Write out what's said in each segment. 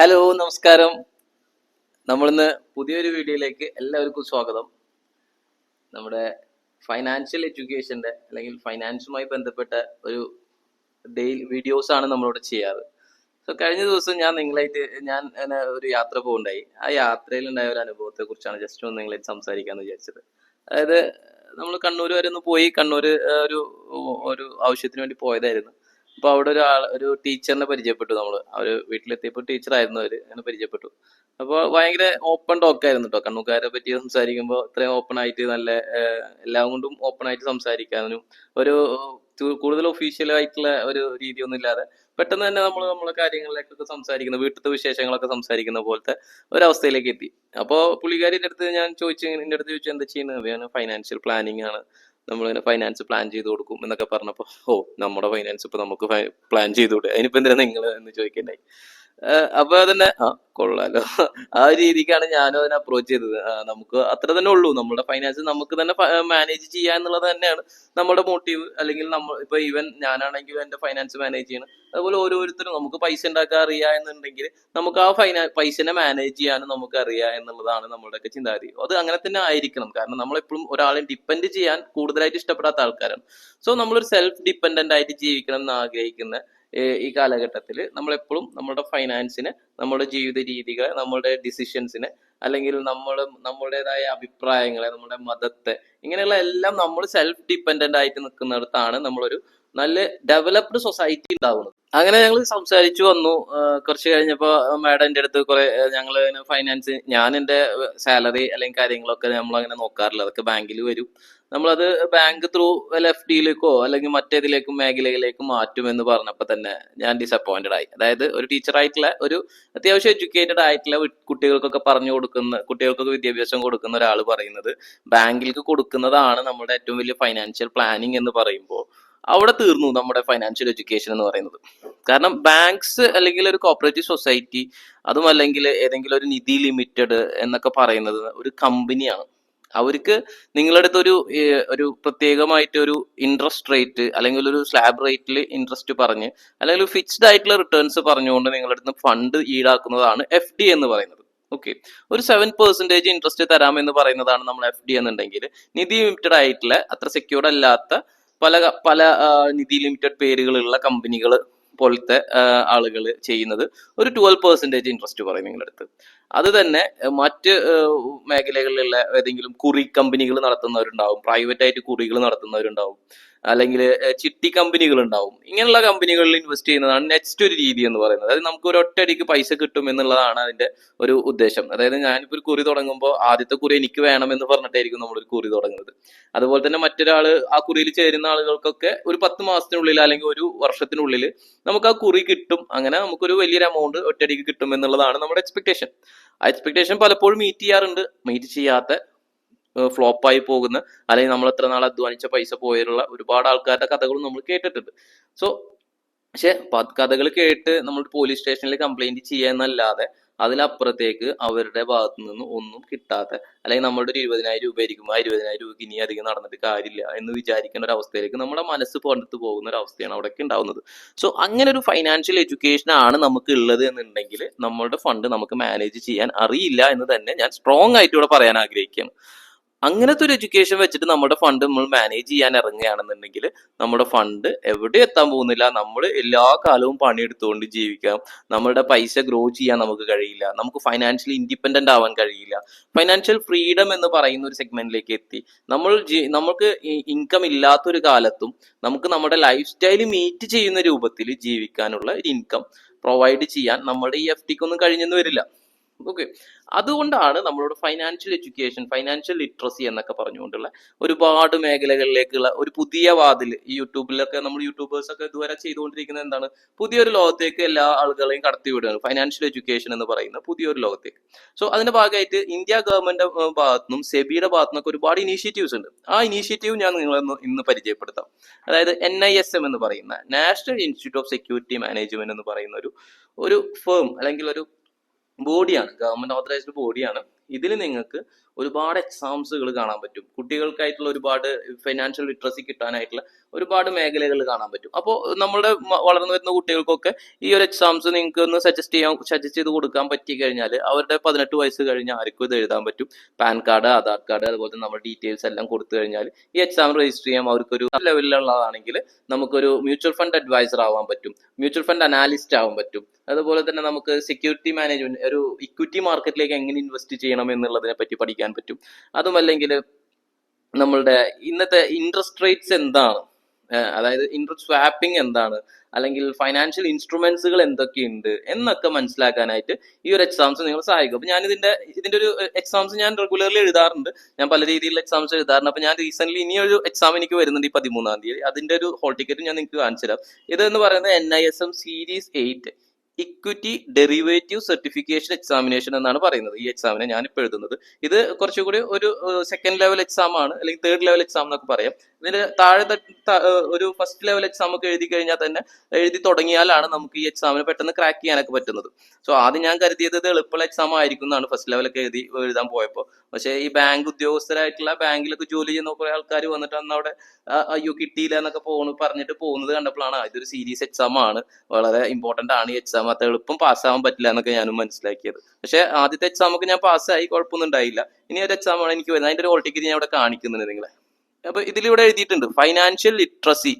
Hello നമസ്കാരം. നമ്മളിന്ന് പുതിയൊരു വീഡിയോയിലേക്ക് എല്ലാവർക്കും സ്വാഗതം. നമ്മുടെ ഫൈനാൻഷ്യൽ എഡ്യൂക്കേഷന്റെ അല്ലെങ്കിൽ ഫൈനാൻസുമായി ബന്ധപ്പെട്ട ഒരു ഡെയിലി വീഡിയോസ് ആണ് നമ്മളിവിടെ ചെയ്യാറ്. സോ കഴിഞ്ഞ ദിവസം ഞാൻ നിങ്ങളായിട്ട് ഞാൻ ഒരു യാത്ര പോകുണ്ടായി ആ യാത്രയിലുണ്ടായ ഒരു അനുഭവത്തെ കുറിച്ചാണ് ജസ്റ്റ് ഒന്ന് നിങ്ങളായിട്ട് സംസാരിക്കാമെന്ന് വിചാരിച്ചത്. അതായത് നമ്മൾ കണ്ണൂർ വരെ ഒന്ന് പോയി കണ്ണൂർ ഒരു ഒരു ആവശ്യത്തിന് വേണ്ടി പോയതായിരുന്നു. അപ്പൊ അവിടെ ഒരു ഒരു ടീച്ചറിനെ പരിചയപ്പെട്ടു നമ്മൾ അവർ വീട്ടിലെത്തിയപ്പോൾ ടീച്ചറായിരുന്നു അവർ അങ്ങനെ പരിചയപ്പെട്ടു. അപ്പോൾ ഭയങ്കര ഓപ്പൺ ടോക്ക് ആയിരുന്നു കേട്ടോ കണ്ണൂക്കാരെ പറ്റി സംസാരിക്കുമ്പോൾ ഇത്രയും ഓപ്പൺ ആയിട്ട് നല്ല എല്ലാം കൊണ്ടും ഓപ്പൺ ആയിട്ട് സംസാരിക്കാനും ഒരു കൂടുതൽ ഒഫീഷ്യൽ ആയിട്ടുള്ള ഒരു രീതിയൊന്നും ഇല്ലാതെ പെട്ടെന്ന് തന്നെ നമ്മൾ നമ്മളെ കാര്യങ്ങളിലേക്കൊക്കെ സംസാരിക്കുന്ന വീട്ടിലത്തെ വിശേഷങ്ങളൊക്കെ സംസാരിക്കുന്ന പോലത്തെ ഒരവസ്ഥയിലേക്ക് എത്തി. അപ്പോൾ പുള്ളിക്കാരിന്റെ അടുത്ത് ഞാൻ ചോദിച്ചു എന്റെ അടുത്ത് ചോദിച്ചു എന്താ ചെയ്യുന്നത് ഞാൻ ഫൈനാൻഷ്യൽ പ്ലാനിങ് ആണ്. നമ്മളിങ്ങനെ ഫൈനാൻസ് പ്ലാൻ ചെയ്ത് കൊടുക്കും എന്നൊക്കെ പറഞ്ഞപ്പോൾ ഓ നമ്മുടെ ഫൈനാൻസ് ഇപ്പൊ നമുക്ക് പ്ലാൻ ചെയ്തുകൂടെ? അതിനിപ്പോ എന്തിനാ നിങ്ങൾ എന്ന് ചോദിക്കണ്ടായി. അപ്പൊ തന്നെ ആ കൊള്ളാലോ. ആ രീതിക്കാണ് ഞാനും അതിനെ അപ്രോച്ച് ചെയ്തത്. നമുക്ക് അത്ര തന്നെ ഉള്ളൂ. നമ്മുടെ ഫൈനാൻസ് നമുക്ക് തന്നെ മാനേജ് ചെയ്യുക എന്നുള്ളത് തന്നെയാണ് നമ്മുടെ മോട്ടീവ് അല്ലെങ്കിൽ നമ്മൾ ഇപ്പൊ ഈവൻ ഞാനാണെങ്കിലും എന്റെ ഫൈനാൻസ് മാനേജ് ചെയ്യണം. അതുപോലെ ഓരോരുത്തരും നമുക്ക് പൈസ ഉണ്ടാക്കാൻ അറിയാ എന്നുണ്ടെങ്കിൽ നമുക്ക് ആ ഫൈനാ പൈസനെ മാനേജ് ചെയ്യാനും നമുക്ക് അറിയാം എന്നുള്ളതാണ് നമ്മുടെയൊക്കെ ചിന്താഗതി. അത് അങ്ങനെ തന്നെ ആയിരിക്കണം. കാരണം നമ്മൾ എപ്പോഴും ഒരാളെ ഡിപ്പെൻഡ് ചെയ്യാൻ കൂടുതലായിട്ട് ഇഷ്ടപ്പെടാത്ത ആൾക്കാരാണ്. സോ നമ്മളൊരു സെൽഫ് ഡിപ്പെൻഡന്റ് ആയിട്ട് ജീവിക്കണം എന്ന് ആഗ്രഹിക്കുന്ന ഈ കാലഘട്ടത്തിൽ നമ്മളെപ്പോഴും നമ്മുടെ ഫൈനാൻസിനെ നമ്മുടെ ജീവിത രീതികളെ നമ്മുടെ ഡിസിഷൻസിനെ അല്ലെങ്കിൽ നമ്മൾ നമ്മുടേതായ അഭിപ്രായങ്ങളെ നമ്മുടെ മതത്തെ ഇങ്ങനെയുള്ള എല്ലാം നമ്മൾ സെൽഫ് ഡിപ്പെൻഡന്റ് ആയിട്ട് നിൽക്കുന്നിടത്താണ് നമ്മളൊരു നല്ല ഡെവലപ്ഡ് സൊസൈറ്റി ഉണ്ടാവുന്നത് അങ്ങനെ ഞങ്ങൾ സംസാരിച്ചു വന്നു. കുറച്ച് കഴിഞ്ഞപ്പോൾ മാഡം എന്റെ അടുത്ത് കുറെ ഞങ്ങൾ ഫൈനാൻസ് ഞാൻ എന്റെ സാലറി അല്ലെങ്കിൽ കാര്യങ്ങളൊക്കെ നമ്മൾ അങ്ങനെ നോക്കാറില്ല. അതൊക്കെ ബാങ്കിൽ വരും. നമ്മളത് ബാങ്ക് ത്രൂ എഫ് ഡിയിലേക്കോ അല്ലെങ്കിൽ മറ്റേതിലേക്കും മേഖലയിലേക്കും മാറ്റുമെന്ന് പറഞ്ഞപ്പോൾ തന്നെ ഞാൻ ഡിസപ്പോയിന്റഡ് ആയി. അതായത് ഒരു ടീച്ചറായിട്ടുള്ള ഒരു അത്യാവശ്യം എഡ്യൂക്കേറ്റഡ് ആയിട്ടുള്ള കുട്ടികൾക്കൊക്കെ പറഞ്ഞു കൊടുക്കുന്ന കുട്ടികൾക്കൊക്കെ വിദ്യാഭ്യാസം കൊടുക്കുന്ന ഒരാൾ പറയുന്നത് ബാങ്കിലേക്ക് കൊടുക്കുന്നതാണ് നമ്മുടെ ഏറ്റവും വലിയ ഫൈനാൻഷ്യൽ പ്ലാനിങ് എന്ന് പറയുമ്പോൾ അവിടെ തീർന്നു നമ്മുടെ ഫൈനാൻഷ്യൽ എഡ്യൂക്കേഷൻ എന്ന് പറയുന്നത്. കാരണം ബാങ്ക്സ് അല്ലെങ്കിൽ ഒരു കോപ്പറേറ്റീവ് സൊസൈറ്റി അതും അല്ലെങ്കിൽ ഏതെങ്കിലും ഒരു നിധി ലിമിറ്റഡ് എന്നൊക്കെ പറയുന്നത് ഒരു കമ്പനിയാണ് അവർക്ക് നിങ്ങളുടെ അടുത്ത് ഒരു ഒരു പ്രത്യേകമായിട്ട് ഒരു ഇൻട്രസ്റ്റ് റേറ്റ് അല്ലെങ്കിൽ ഒരു സ്ലാബ് റേറ്റിൽ ഇൻട്രസ്റ്റ് പറഞ്ഞ് അല്ലെങ്കിൽ ഫിക്സ്ഡ് ആയിട്ടുള്ള റിട്ടേൺസ് പറഞ്ഞുകൊണ്ട് നിങ്ങളുടെ അടുത്ത് ഫണ്ട് ഈടാക്കുന്നതാണ് എഫ് ഡി എന്ന് പറയുന്നത്. ഓക്കെ ഒരു സെവൻ പെർസെന്റേജ് ഇൻട്രസ്റ്റ് തരാമെന്ന് പറയുന്നതാണ് നമ്മൾ എഫ് ഡി എന്നുണ്ടെങ്കിൽ നിധി ലിമിറ്റഡ് ആയിട്ടുള്ള അത്ര സെക്യൂർഡ് അല്ലാത്ത പല പല നിധി ലിമിറ്റഡ് പേരുകളുള്ള കമ്പനികൾ പോലത്തെ ആളുകൾ ചെയ്യുന്നത് ഒരു ട്വൽവ് പെർസെന്റേജ് ഇൻട്രസ്റ്റ് പറയും നിങ്ങളുടെ അടുത്ത് അത് തന്നെ മറ്റ് മേഖലകളിലുള്ള ഏതെങ്കിലും കുറി കമ്പനികൾ നടത്തുന്നവരുണ്ടാവും പ്രൈവറ്റ് ആയിട്ട് കുറികൾ നടത്തുന്നവരുണ്ടാവും. അല്ലെങ്കിൽ ചിട്ടി കമ്പനികൾ ഉണ്ടാവും ഇങ്ങനെയുള്ള കമ്പനികളിൽ ഇൻവെസ്റ്റ് ചെയ്യുന്നതാണ് നെക്സ്റ്റ് ഒരു രീതി എന്ന് പറയുന്നത്. അതായത് നമുക്ക് ഒരു ഒറ്റയടിക്ക് പൈസ കിട്ടും എന്നുള്ളതാണ് അതിന്റെ ഒരു ഉദ്ദേശം. അതായത് ഞാനിപ്പോൾ ഒരു കുറി തുടങ്ങുമ്പോൾ ആദ്യത്തെ കുറി എനിക്ക് വേണം എന്ന് പറഞ്ഞിട്ടായിരിക്കും ഒരു കുറി തുടങ്ങുന്നത്. അതുപോലെ തന്നെ മറ്റൊരാൾ ആ കുറിയിൽ ചേരുന്ന ആളുകൾക്കൊക്കെ ഒരു പത്ത് മാസത്തിനുള്ളിൽ അല്ലെങ്കിൽ ഒരു വർഷത്തിനുള്ളിൽ നമുക്ക് ആ കുറി കിട്ടും. അങ്ങനെ നമുക്കൊരു വലിയൊരു എമൗണ്ട് ഒറ്റയടിക്ക് കിട്ടും എന്നുള്ളതാണ് നമ്മുടെ എക്സ്പെക്ടേഷൻ ആ എക്സ്പെക്ടേഷൻ പലപ്പോഴും മീറ്റ് ചെയ്യാറുണ്ട്. മീറ്റ് ചെയ്യാത്ത ഫ്ലോപ്പായി പോകുന്ന അല്ലെങ്കിൽ നമ്മൾ എത്ര നാൾ അധ്വാനിച്ച പൈസ പോയുള്ള ഒരുപാട് ആൾക്കാരുടെ കഥകളും നമ്മൾ കേട്ടിട്ടുണ്ട്. സോ പക്ഷെ കഥകൾ കേട്ട് നമ്മൾ പോലീസ് സ്റ്റേഷനിൽ കംപ്ലൈന്റ് ചെയ്യാന്നല്ലാതെ അതിലപ്പുറത്തേക്ക് അവരുടെ ഭാഗത്തു നിന്ന് ഒന്നും കിട്ടാത്ത അല്ലെങ്കിൽ നമ്മുടെ ഒരു ഇരുപതിനായിരം രൂപ ആയിരിക്കും ആ ഇരുപതിനായിരം രൂപയ്ക്ക് ഇനി അധികം നടന്നിട്ട് കാര്യമില്ല എന്ന് വിചാരിക്കുന്ന ഒരു അവസ്ഥയിലേക്ക് നമ്മുടെ മനസ്സ് പണ്ടത്ത് പോകുന്ന ഒരു അവസ്ഥയാണ് അവിടെയൊക്കെ ഉണ്ടാവുന്നത്. സോ അങ്ങനെ ഒരു ഫൈനാൻഷ്യൽ എഡ്യൂക്കേഷൻ ആണ് നമുക്ക് ഉള്ളത് എന്നുണ്ടെങ്കിൽ നമ്മളുടെ ഫണ്ട് നമുക്ക് മാനേജ് ചെയ്യാൻ അറിയില്ല എന്ന് തന്നെ ഞാൻ സ്ട്രോങ് ആയിട്ട് ഇവിടെ പറയാൻ ആഗ്രഹിക്കുകയാണ്. അങ്ങനത്തെ ഒരു എഡ്യൂക്കേഷൻ വെച്ചിട്ട് നമ്മുടെ ഫണ്ട് നമ്മൾ മാനേജ് ചെയ്യാൻ ഇറങ്ങുകയാണെന്നുണ്ടെങ്കിൽ നമ്മുടെ ഫണ്ട് എവിടെ എത്താൻ പോകുന്നില്ല. നമ്മൾ എല്ലാ കാലവും പണിയെടുത്തുകൊണ്ട് ജീവിക്കാം. നമ്മുടെ പൈസ ഗ്രോ ചെയ്യാൻ നമുക്ക് കഴിയില്ല. നമുക്ക് ഫൈനാൻഷ്യലി ഇൻഡിപെൻഡന്റ് ആവാൻ കഴിയില്ല. ഫൈനാൻഷ്യൽ ഫ്രീഡം എന്ന് പറയുന്ന ഒരു സെഗ്മെന്റിലേക്ക് എത്തി. നമ്മൾ നമുക്ക് ഇൻകം ഇല്ലാത്തൊരു കാലത്തും നമുക്ക് നമ്മുടെ ലൈഫ് സ്റ്റൈൽ മീറ്റ് ചെയ്യുന്ന രൂപത്തിൽ ജീവിക്കാനുള്ള ഒരു ഇൻകം പ്രൊവൈഡ് ചെയ്യാൻ നമ്മുടെ ഈ എഫ് ടിക്കൊന്നും കഴിഞ്ഞെന്ന് വരില്ല. ഓക്കെ അതുകൊണ്ടാണ് നമ്മളോട് ഫൈനാൻഷ്യൽ എഡ്യൂക്കേഷൻ ഫൈനാൻഷ്യൽ ലിറ്ററസി എന്നൊക്കെ പറഞ്ഞുകൊണ്ടുള്ള ഒരുപാട് മേഖലകളിലേക്കുള്ള ഒരു പുതിയ വാതിൽ ഈ യൂട്യൂബിലൊക്കെ നമ്മൾ യൂട്യൂബേഴ്സ് ഒക്കെ ഇതുവരെ ചെയ്തുകൊണ്ടിരിക്കുന്നത് എന്താണ്? പുതിയൊരു ലോകത്തേക്ക് എല്ലാ ആളുകളെയും കടത്തിവിടുകയാണ് ഫൈനാൻഷ്യൽ എഡ്യൂക്കേഷൻ എന്ന് പറയുന്ന പുതിയൊരു ലോകത്തേക്ക്. സോ അതിന്റെ ഭാഗമായിട്ട് ഇന്ത്യ ഗവൺമെന്റ് ഭാഗത്തുനിന്നും സെബിയുടെ ഭാഗത്തുനിന്നൊക്കെ ഒരുപാട് ഇനീഷ്യേറ്റീവ്സ് ഉണ്ട്. ആ ഇനീഷ്യേറ്റീവ് ഞാൻ നിങ്ങളെ ഇന്ന് പരിചയപ്പെടുത്താം. അതായത് എൻ ഐ എസ് എം എന്ന് പറയുന്ന national institute of security management എന്ന് പറയുന്ന ഒരു ഒരു ഫേം അല്ലെങ്കിൽ ഒരു ബോഡിയാണ് ഗവൺമെന്റ് ഓതറൈസ്ഡ് ബോഡിയാണ്. ഇതിൽ നിങ്ങൾക്ക് ഒരുപാട് എക്സാംസുകൾ കാണാൻ പറ്റും. കുട്ടികൾക്കായിട്ടുള്ള ഒരുപാട് ഫൈനാൻഷ്യൽ ലിറ്ററസി കിട്ടാനായിട്ടുള്ള ഒരുപാട് മേഖലകൾ കാണാൻ പറ്റും. അപ്പോൾ നമ്മുടെ വളർന്നു വരുന്ന കുട്ടികൾക്കൊക്കെ ഈ ഒരു എക്സാംസ് നിങ്ങൾക്ക് ഒന്ന് സജസ്റ്റ് ചെയ്യാൻ സജസ്റ്റ് ചെയ്ത് കൊടുക്കാൻ പറ്റി കഴിഞ്ഞാൽ അവരുടെ പതിനെട്ട് വയസ്സ് കഴിഞ്ഞ് ആർക്കും ഇത് എഴുതാൻ പറ്റും. പാൻ കാർഡ് ആധാർ കാർഡ് അതുപോലെ തന്നെ നമ്മുടെ ഡീറ്റെയിൽസ് എല്ലാം കൊടുത്തു കഴിഞ്ഞാൽ ഈ എക്സാം രജിസ്റ്റർ ചെയ്യാൻ അവർക്കൊരു ലെവലിലുള്ളതാണെങ്കിൽ നമുക്കൊരു മ്യൂച്വൽ ഫണ്ട് അഡ്വൈസർ ആവാൻ പറ്റും. മ്യൂച്വൽ ഫണ്ട് അനാലിസ്റ്റ് ആവാൻ പറ്റും. അതുപോലെ തന്നെ നമുക്ക് സെക്യൂരിറ്റി മാനേജ്മെന്റ് ഒരു ഇക്വിറ്റി മാർക്കറ്റിലേക്ക് എങ്ങനെ ഇൻവെസ്റ്റ് ചെയ്യണം എന്നുള്ളതിനെ പറ്റി പഠിക്കാൻ പറ്റും. അതുമല്ലെങ്കിൽ നമ്മളുടെ ഇന്നത്തെ ഇൻട്രസ്റ്റ് റേറ്റ്സ് എന്താണ്? അതായത് ഇൻട്രസ്റ്റ് സ്വാപ്പിംഗ് എന്താണ്? അല്ലെങ്കിൽ ഫൈനാൻഷ്യൽ ഇൻസ്ട്രുമെന്റ്സുകൾ എന്തൊക്കെയുണ്ട്? എന്നൊക്കെ മനസ്സിലാക്കാനായിട്ട് ഈ ഒരു എക്സാംസ് നിങ്ങൾ സഹായിക്കും. അപ്പൊ ഞാൻ ഇതിന്റെ ഇതിന്റെ ഒരു എക്സാംസ് ഞാൻ റെഗുലർലി എഴുതാറുണ്ട്. ഞാൻ പല രീതിയിലുള്ള എക്സാംസ് എഴുതാറുണ്ട്. അപ്പൊ ഞാൻ റീസെന്റ് ഇനിയൊരു എക്സാം എനിക്ക് വരുന്നുണ്ട് ഈ പതിമൂന്നാം തീയതി. അതിന്റെ ഒരു ഹോൾ ടിക്കറ്റ് ഞാൻ നിങ്ങൾക്ക് കാണിച്ചു തരാം ഇതെന്ന് പറയുന്നത് N I S M series eight equity derivative certification examination എന്നാണ് പറയുന്നത്. ഈ എക്സാമിനെ ഞാൻ ഇപ്പോൾ എഴുതുന്നത്. ഇത് കുറച്ചുകൂടി ഒരു സെക്കൻഡ് ലെവൽ എക്സാം ആണ് അല്ലെങ്കിൽ തേർഡ് ലെവൽ എക്സാം എന്നൊക്കെ പറയാം. ഇതിന്റെ താഴെ ഒരു ഫസ്റ്റ് ലെവൽ എക്സാം ഒക്കെ എഴുതി കഴിഞ്ഞാൽ തന്നെ എഴുതി തുടങ്ങിയാലാണ് നമുക്ക് ഈ എക്സാമിന് പെട്ടെന്ന് ക്രാക്ക് ചെയ്യാനൊക്കെ പറ്റുന്നത്. സോ ആദ്യം ഞാൻ കരുതിയത് എളുപ്പമുള്ള എക്സാം ആയിരിക്കും എന്നാണ് ഫസ്റ്റ് ലെവലൊക്കെ എഴുതി എഴുതാൻ പോയപ്പോൾ പക്ഷേ ഈ ബാങ്ക് ഉദ്യോഗസ്ഥരായിട്ടുള്ള ബാങ്കിലൊക്കെ ജോലി ചെയ്യുന്ന കുറെ ആൾക്കാർ വന്നിട്ട് അന്ന് അവിടെ അയ്യോ കിട്ടിയില്ല എന്നൊക്കെ പോണു പറഞ്ഞിട്ട് പോകുന്നത് കണ്ടപ്പോഴാണ് ഇതൊരു സീരിയസ് എക്സാം ആണ്. വളരെ ഇമ്പോർട്ടന്റ് ആണ് ഈ എക്സാം അത്ര എളുപ്പം പാസ്സാവാൻ പറ്റില്ല എന്നൊക്കെ ഞാനും മനസ്സിലാക്കിയത്. പക്ഷേ ആദ്യത്തെ എക്സാമൊക്കെ ഞാൻ പാസ്സായി കുഴപ്പമൊന്നും ഉണ്ടായില്ല. ഇനി ഒരു എക്സാം ആണ് എനിക്ക് വരുന്നത്. അതിന്റെ ഒരു ഓൾ ടിക്കറ്റ് ഞാൻ ഇവിടെ കാണിക്കുന്നുണ്ട് നിങ്ങളെ. അപ്പൊ ഇതിലിവിടെ എഴുതിയിട്ടുണ്ട് ഫൈനാൻഷ്യൽ ലിറ്ററസി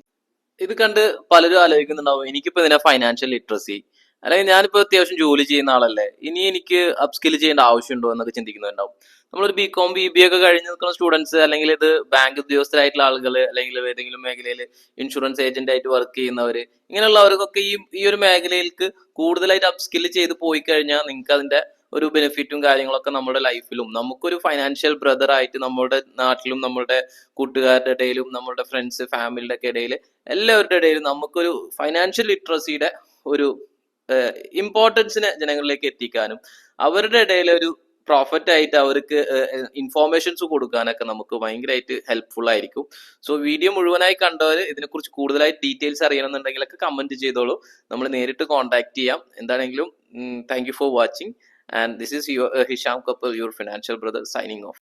ഇത് കണ്ട് പലരും ആലോചിക്കുന്നുണ്ടാവും എനിക്കിപ്പോ ഇതിനെ ഫൈനാൻഷ്യൽ ലിറ്ററസി അല്ലെങ്കിൽ ഞാനിപ്പോ അത്യാവശ്യം ജോലി ചെയ്യുന്ന ആളല്ലേ ഇനി എനിക്ക് അപ്സ്കിൽ ചെയ്യേണ്ട ആവശ്യമുണ്ടോ എന്നൊക്കെ ചിന്തിക്കുന്നുണ്ടാവും. നമ്മളൊരു ബി കോം ബി ബി ഒക്കെ കഴിഞ്ഞ് നിൽക്കുന്ന സ്റ്റുഡൻസ് അല്ലെങ്കിൽ ഇത് ബാങ്ക് ഉദ്യോഗസ്ഥരായിട്ടുള്ള ആളുകൾ അല്ലെങ്കിൽ ഏതെങ്കിലും മേഖലയിൽ ഇൻഷുറൻസ് ഏജന്റ് ആയിട്ട് വർക്ക് ചെയ്യുന്നവര് ഇങ്ങനെയുള്ളവർക്കൊക്കെ ഈ ഈ ഒരു മേഖലയിലേക്ക് കൂടുതലായിട്ട് അപ്സ്കിൽ ചെയ്ത് പോയി കഴിഞ്ഞാൽ നിങ്ങൾക്ക് അതിന്റെ ഒരു ബെനിഫിറ്റും കാര്യങ്ങളൊക്കെ നമ്മുടെ ലൈഫിലും നമുക്കൊരു ഫൈനാൻഷ്യൽ ബ്രദർ ആയിട്ട് നമ്മുടെ നാട്ടിലും നമ്മുടെ കൂട്ടുകാരുടെ ഇടയിലും നമ്മുടെ ഫ്രണ്ട്സ് ഫാമിലിയുടെ ഒക്കെ ഇടയിൽ എല്ലാവരുടെ ഇടയിലും നമുക്കൊരു ഫൈനാൻഷ്യൽ ലിറ്ററസിയുടെ ഒരു ഇമ്പോർട്ടൻസിനെ ജനങ്ങളിലേക്ക് എത്തിക്കാനും അവരുടെ ഇടയിൽ ഒരു പ്രോഫിറ്റ് ആയിട്ട് അവർക്ക് ഇൻഫോർമേഷൻസ് കൊടുക്കാനൊക്കെ നമുക്ക് ഭയങ്കരമായിട്ട് ഹെൽപ്ഫുൾ ആയിരിക്കും. സോ വീഡിയോ മുഴുവനായി കണ്ടവർ ഇതിനെക്കുറിച്ച് കൂടുതലായി ഡീറ്റെയിൽസ് അറിയണമെന്നുണ്ടെങ്കിലൊക്കെ കമന്റ് ചെയ്തോളൂ. നമ്മൾ നേരിട്ട് കോൺടാക്ട് ചെയ്യാം. എന്താണെങ്കിലും thank for watching And this is your uh, Hisham Kapil, your financial brother, signing off.